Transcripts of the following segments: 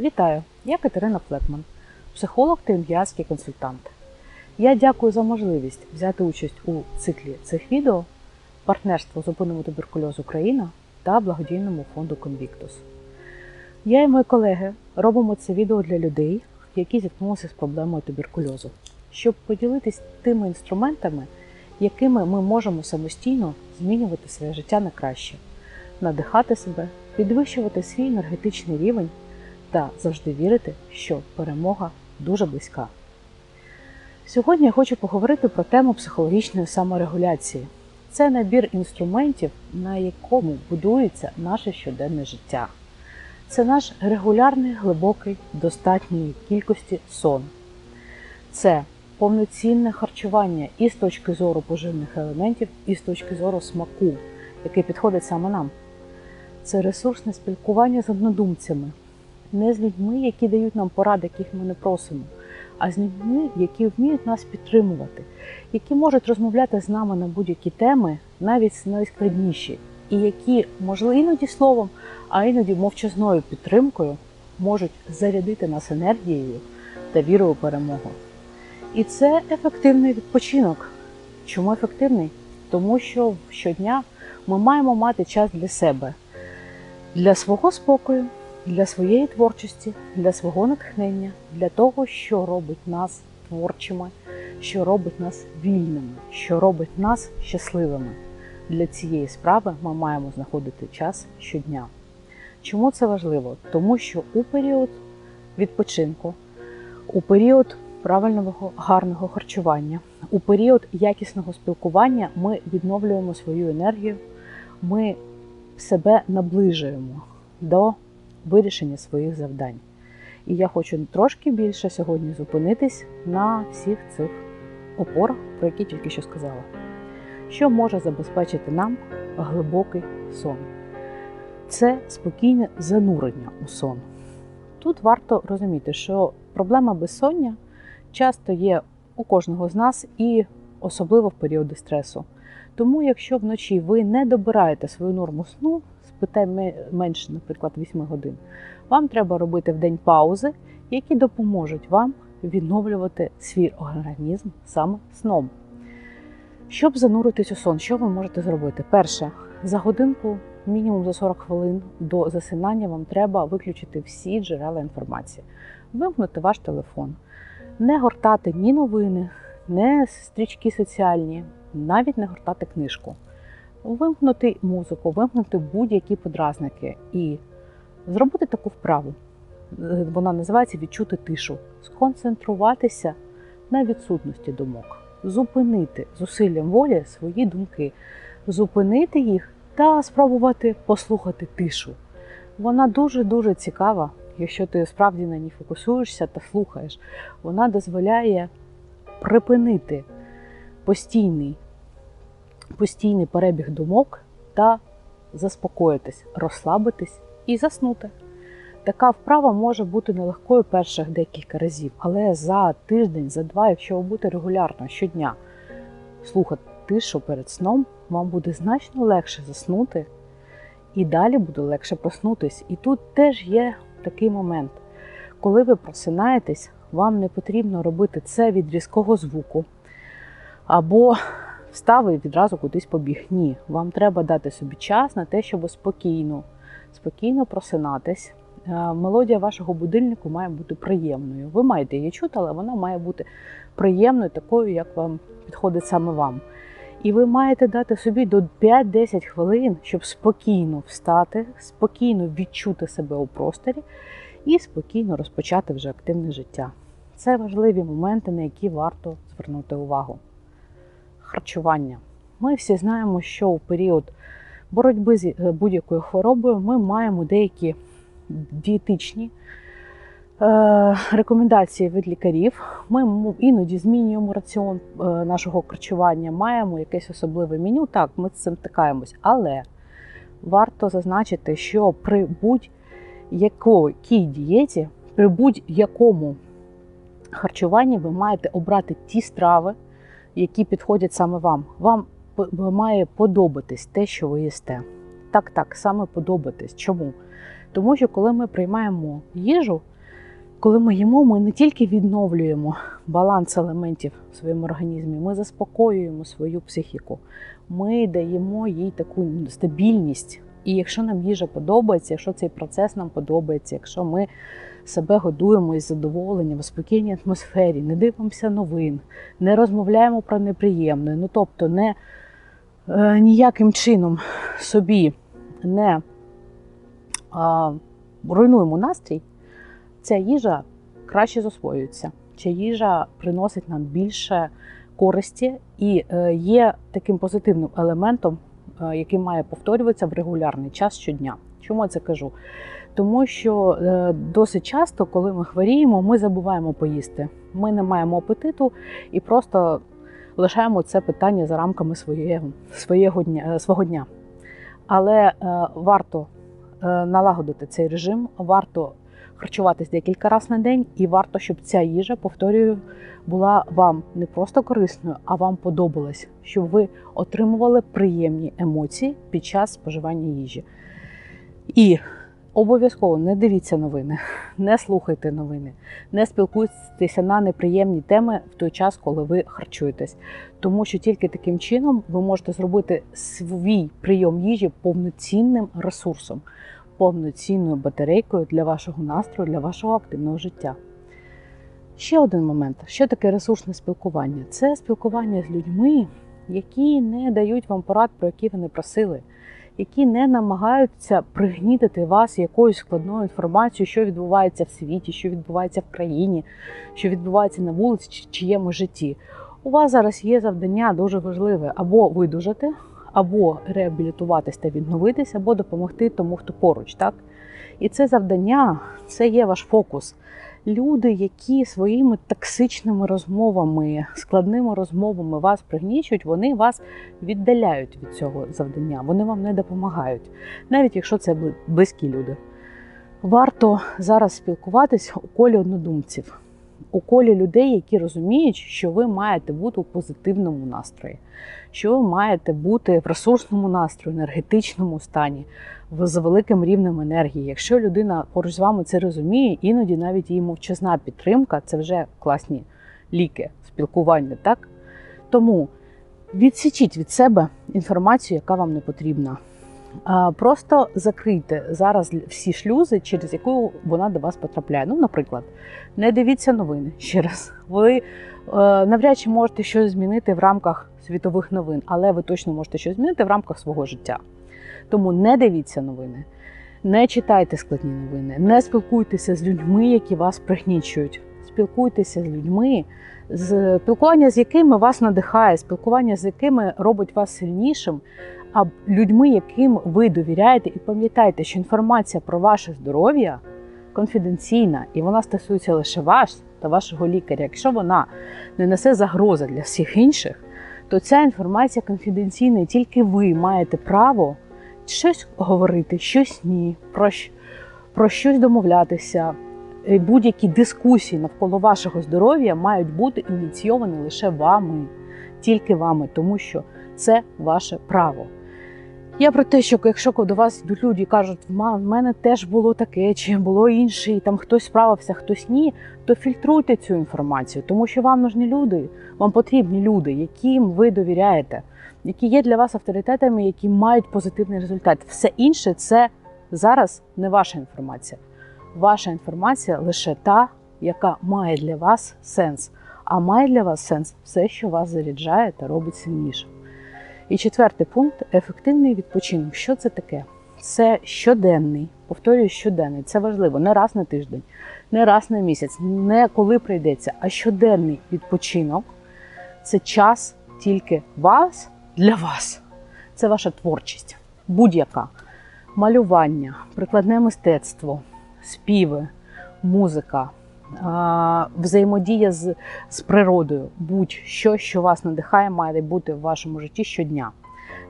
Вітаю! Я Катерина Флекман, психолог та інгіатський консультант. Я дякую за можливість взяти участь у циклі цих відео партнерство Зупинимо туберкульоз Україна та благодійному фонду Convictus. Я і мої колеги робимо це відео для людей, які зіткнулися з проблемою туберкульозу, щоб поділитись тими інструментами, якими ми можемо самостійно змінювати своє життя на краще, надихати себе, підвищувати свій енергетичний рівень та завжди вірити, що перемога дуже близька. Сьогодні я хочу поговорити про тему психологічної саморегуляції. Це набір інструментів, на якому будується наше щоденне життя. Це наш регулярний, глибокий, достатньої кількості сон. Це повноцінне харчування і з точки зору поживних елементів, і з точки зору смаку, який підходить саме нам. Це ресурсне спілкування з однодумцями, не з людьми, які дають нам поради, яких ми не просимо, а з людьми, які вміють нас підтримувати, які можуть розмовляти з нами на будь-які теми, навіть найскладніші, і які, можливо, іноді словом, а іноді мовчазною підтримкою можуть зарядити нас енергією та вірою у перемогу. І це ефективний відпочинок. Чому ефективний? Тому що щодня ми маємо мати час для себе, для свого спокою, для своєї творчості, для свого натхнення, для того, що робить нас творчими, що робить нас вільними, що робить нас щасливими. Для цієї справи ми маємо знаходити час щодня. Чому це важливо? Тому що у період відпочинку, у період правильного гарного харчування, у період якісного спілкування ми відновлюємо свою енергію, ми себе наближуємо до вирішення своїх завдань. І я хочу трошки більше сьогодні зупинитись на всіх цих опорах, про які тільки що сказала. Що може забезпечити нам глибокий сон? Це спокійне занурення у сон. Тут варто розуміти, що проблема безсоння часто є у кожного з нас і особливо в періоди стресу. Тому, якщо вночі ви не добираєте свою норму сну, спите менше, наприклад, 8 годин, вам треба робити в день паузи, які допоможуть вам відновлювати свій організм саме сном. Щоб зануритись у сон, що ви можете зробити? Перше, за годинку, мінімум за 40 хвилин до засинання, вам треба виключити всі джерела інформації, вимкнути ваш телефон, не гортати ні новини, ні стрічки соціальні, навіть не гортати книжку, вимкнути музику, вимкнути будь-які подразники і зробити таку вправу. Вона називається відчути тишу, сконцентруватися на відсутності думок, зупинити зусиллям волі свої думки, зупинити їх та спробувати послухати тишу. Вона дуже-дуже цікава, якщо ти справді на ній фокусуєшся та слухаєш. Вона дозволяє припинити постійний, постійний перебіг думок та заспокоїтись, розслабитись і заснути. Така вправа може бути нелегкою перших декілька разів, але за тиждень, за два, якщо ви будете регулярно щодня слухати тишу перед сном, вам буде значно легше заснути, і далі буде легше проснутись. І тут теж є такий момент, коли ви просинаєтесь, вам не потрібно робити це від різкого звуку або встав і відразу кудись побіг. Ні, вам треба дати собі час на те, щоб спокійно, спокійно просинатись. Мелодія вашого будильнику має бути приємною. Ви маєте її чути, але вона має бути приємною, такою, як вам підходить саме вам. І ви маєте дати собі до 5-10 хвилин, щоб спокійно встати, спокійно відчути себе у просторі і спокійно розпочати вже активне життя. Це важливі моменти, на які варто звернути увагу. Харчування. Ми всі знаємо, що у період боротьби з будь-якою хворобою ми маємо деякі дієтичні е, рекомендації від лікарів. Ми іноді змінюємо раціон е, нашого харчування, маємо якесь особливе меню. Так, ми з цим стикаємось, але варто зазначити, що при будь-якій дієті, при будь-якому харчуванні ви маєте обрати ті страви, які підходять саме вам. Вам має подобатись те, що ви їсте. Так, так, саме подобатись. Чому? Тому що коли ми приймаємо їжу, Коли ми їмо, ми не тільки відновлюємо баланс елементів в своєму організмі, ми заспокоюємо свою психіку, ми даємо їй таку стабільність. І якщо нам їжа подобається, якщо цей процес нам подобається, якщо ми себе годуємо із задоволенням в спокійній атмосфері, не дивимося новин, не розмовляємо про неприємне, ну тобто не е, ніяким чином собі не е, руйнуємо настрій, ця їжа краще засвоюється. Ця їжа приносить нам більше користі і е, є таким позитивним елементом, е, який має повторюватися в регулярний час щодня. Чому це кажу? Тому що е, досить часто, коли ми хворіємо, ми забуваємо поїсти. Ми не маємо апетиту і просто лишаємо це питання за рамками своєго, своєго дня, свого дня. Але варто налагодити цей режим, варто харчуватись декілька разів на день, і варто, щоб ця їжа, повторюю, була вам не просто корисною, а вам подобалась, щоб ви отримували приємні емоції під час споживання їжі. І обов'язково не дивіться новини, не слухайте новини, не спілкуйтеся на неприємні теми в той час, коли ви харчуєтесь. Тому що тільки таким чином ви можете зробити свій прийом їжі повноцінним ресурсом повноцінною батарейкою для вашого настрою, для вашого активного життя. Ще один момент: що таке ресурсне спілкування? Це спілкування з людьми, які не дають вам порад, про які ви не просили, які не намагаються пригнітити вас якоюсь складною інформацією, що відбувається в світі, що відбувається в країні, що відбувається на вулиці чи чиєму житті. У вас зараз є завдання дуже важливе або видужати, або реабілітуватись та відновитись, або допомогти тому, хто поруч. Так? І це завдання, це є ваш фокус. Люди, які своїми токсичними розмовами, складними розмовами вас пригнічують, вони вас віддаляють від цього завдання, вони вам не допомагають, навіть якщо це близькі люди. Варто зараз спілкуватись у колі однодумців у колі людей, які розуміють, що ви маєте бути у позитивному настрої, що ви маєте бути в ресурсному настрої, енергетичному стані, з великим рівнем енергії. Якщо людина поруч з вами це розуміє, іноді навіть її мовчазна підтримка це вже класні ліки, спілкування, так? Тому відсічіть від себе інформацію, яка вам не потрібна. Просто закрийте зараз всі шлюзи, через яку вона до вас потрапляє. Ну, наприклад, не дивіться новини ще раз. Ви е, навряд чи можете щось змінити в рамках світових новин, але ви точно можете щось змінити в рамках свого життя. Тому не дивіться новини, не читайте складні новини, не спілкуйтеся з людьми, які вас пригнічують. Спілкуйтеся з людьми, з спілкування з якими вас надихає, спілкування з якими робить вас сильнішим людьми, яким ви довіряєте, і пам'ятайте, що інформація про ваше здоров'я конфіденційна, і вона стосується лише вас та вашого лікаря. Якщо вона не несе загрози для всіх інших, то ця інформація конфіденційна, і тільки ви маєте право щось говорити, щось ні, про, про щось домовлятися. Будь-які дискусії навколо вашого здоров'я мають бути ініційовані лише вами, тільки вами, тому що це ваше право. Я про те, що якщо до вас йдуть люди і кажуть, в мене теж було таке, чи було інше, і там хтось справився, хтось ні, то фільтруйте цю інформацію, тому що вам нужні люди, вам потрібні люди, яким ви довіряєте, які є для вас авторитетами, які мають позитивний результат. Все інше це зараз не ваша інформація. Ваша інформація лише та, яка має для вас сенс. А має для вас сенс все, що вас заряджає та робить сильнішим. І четвертий пункт ефективний відпочинок. Що це таке? Це щоденний, повторюю, щоденний. Це важливо не раз на тиждень, не раз на місяць, не коли прийдеться, а щоденний відпочинок це час тільки вас для вас. Це ваша творчість, будь-яка малювання, прикладне мистецтво, співи, музика, взаємодія з з природою, будь-що, що вас надихає, має бути в вашому житті щодня.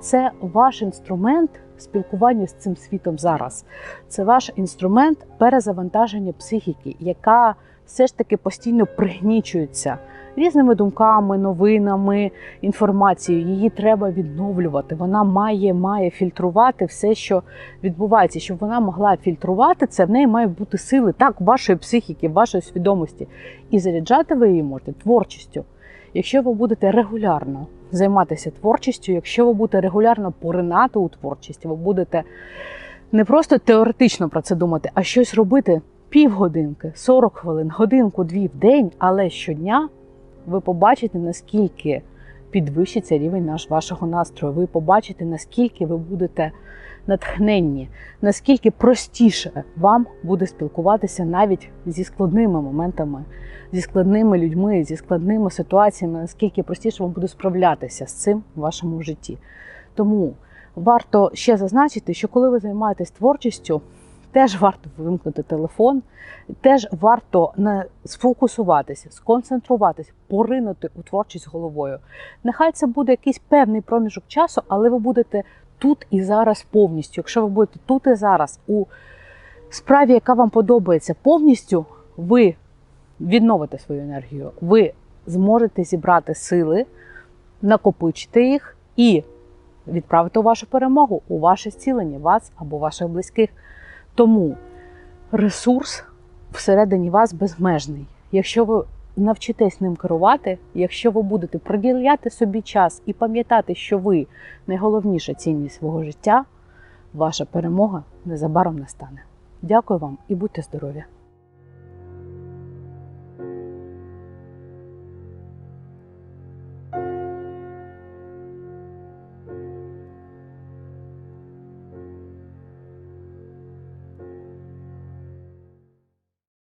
Це ваш інструмент спілкування з цим світом зараз. Це ваш інструмент перезавантаження психіки, яка все ж таки постійно пригнічується різними думками, новинами, інформацією. Її треба відновлювати. Вона має, має фільтрувати все, що відбувається. Щоб вона могла фільтрувати це, в неї має бути сили так, вашої психіки, вашої свідомості. І заряджати ви її можете творчістю. Якщо ви будете регулярно займатися творчістю, якщо ви будете регулярно поринати у творчість, ви будете не просто теоретично про це думати, а щось робити півгодинки, 40 хвилин, годинку, дві в день, але щодня ви побачите, наскільки підвищиться рівень наш вашого настрою. Ви побачите, наскільки ви будете натхненні, наскільки простіше вам буде спілкуватися навіть зі складними моментами, зі складними людьми, зі складними ситуаціями, наскільки простіше вам буде справлятися з цим в вашому житті. Тому варто ще зазначити, що коли ви займаєтесь творчістю, теж варто вимкнути телефон, теж варто сфокусуватися, сконцентруватися, поринути у творчість головою. Нехай це буде якийсь певний проміжок часу, але ви будете тут і зараз повністю. Якщо ви будете тут і зараз у справі, яка вам подобається повністю, ви відновите свою енергію, ви зможете зібрати сили, накопичити їх і відправити вашу перемогу, у ваше зцілення, вас або ваших близьких. Тому ресурс всередині вас безмежний. Якщо ви навчитесь ним керувати, якщо ви будете приділяти собі час і пам'ятати, що ви найголовніша цінність свого життя, ваша перемога незабаром настане. Дякую вам і будьте здорові!